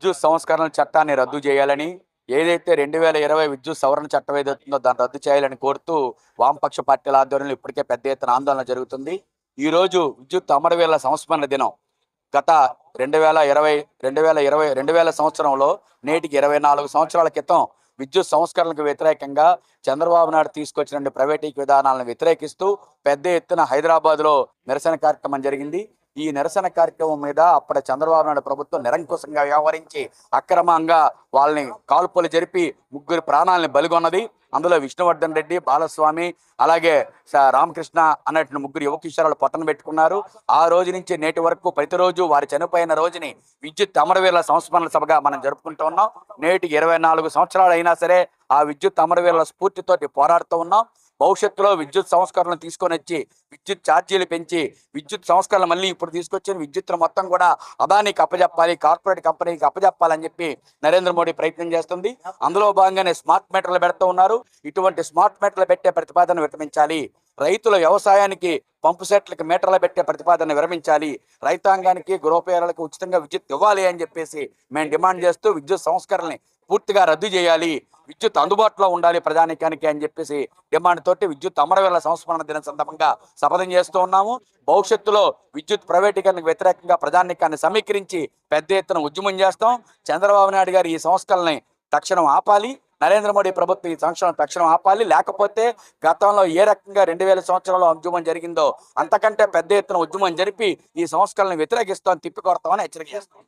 విద్యుత్ సంస్కరణ చట్టాన్ని రద్దు చేయాలని ఏదైతే రెండు వేల ఇరవై విద్యుత్ సవరణ చట్టం ఏదైతుందో దాన్ని రద్దు చేయాలని కోరుతూ వామపక్ష పార్టీల ఆధ్వర్యంలో ఇప్పటికే పెద్ద ఎత్తున ఆందోళన జరుగుతుంది. ఈ రోజు విద్యుత్ అమరవేల సంస్మరణ దినం. గత రెండు వేల ఇరవై రెండు వేల ఇరవై రెండు వేల సంవత్సరంలో నేటికి ఇరవై నాలుగు సంవత్సరాల క్రితం విద్యుత్ సంస్కరణలకు వ్యతిరేకంగా చంద్రబాబు నాయుడు తీసుకొచ్చిన ప్రైవేటీ విధానాలను వ్యతిరేకిస్తూ పెద్ద ఎత్తున హైదరాబాద్లో నిరసన కార్యక్రమం జరిగింది. ఈ నిరసన కార్యక్రమం మీద అప్పటి చంద్రబాబు నాయుడు ప్రభుత్వం నిరంకుశంగా వ్యవహరించి అక్రమంగా వాళ్ళని కాల్పులు జరిపి ముగ్గురు ప్రాణాలని బలిగొన్నది. అందులో విష్ణువర్ధన్ రెడ్డి బాలస్వామి అలాగే రామకృష్ణ అన్నట్టు ముగ్గురు యువ పట్టణ పెట్టుకున్నారు. ఆ రోజు నుంచి నేటి వరకు ప్రతిరోజు వారు చనిపోయిన రోజుని విద్యుత్ అమరవీరుల సంస్మరణ సభగా మనం జరుపుకుంటూ ఉన్నాం. నేటికి ఇరవై నాలుగు సంవత్సరాలు అయినా సరే ఆ విద్యుత్ అమరవీరుల స్ఫూర్తితోటి పోరాడుతూ ఉన్నాం. భవిష్యత్తులో విద్యుత్ సంస్కరణలు తీసుకొని వచ్చి విద్యుత్ ఛార్జీలు పెంచి విద్యుత్ సంస్కరణలు మళ్ళీ ఇప్పుడు తీసుకొచ్చిన విద్యుత్ను మొత్తం కూడా అదానికి అప్పజెప్పాలి కార్పొరేట్ కంపెనీకి అప్పజెప్పాలని చెప్పి నరేంద్ర మోడీ ప్రయత్నం చేస్తుంది. అందులో భాగంగానే స్మార్ట్ మీటర్లు పెడుతూ ఉన్నారు. ఇటువంటి స్మార్ట్ మీటర్లు పెట్టే ప్రతిపాదన విరమించాలి. రైతుల వ్యవసాయానికి పంపు సెట్లకు మీటర్లు పెట్టే ప్రతిపాదన విరమించాలి. రైతాంగానికి గృహోపయోగాలకు ఉచితంగా విద్యుత్ ఇవ్వాలి అని చెప్పేసి మేము డిమాండ్ చేస్తూ విద్యుత్ సంస్కరణని పూర్తిగా రద్దు చేయాలి. విద్యుత్ అందుబాటులో ఉండాలి ప్రజానికానికి అని చెప్పేసి డిమాండ్ తోటి విద్యుత్ అమరవేల సంస్మరణ దినం సందర్భంగా శపథం చేస్తూ ఉన్నాము. భవిష్యత్తులో విద్యుత్ ప్రైవేటీకరణకు వ్యతిరేకంగా ప్రజానికాన్ని సమీకరించి పెద్ద ఎత్తున ఉద్యమం చేస్తాం. చంద్రబాబు నాయుడు గారు ఈ సంస్కరణని తక్షణం ఆపాలి. నరేంద్ర మోడీ ప్రభుత్వం ఈ సంక్షేమం తక్షణం ఆపాలి. లేకపోతే గతంలో ఏ రకంగా రెండు వేల సంవత్సరంలో ఉద్యమం జరిగిందో అంతకంటే పెద్ద ఎత్తున ఉద్యమం జరిపి ఈ సంస్కరణను వ్యతిరేకిస్తాం తిప్పికొడతామని హెచ్చరిక చేస్తాం.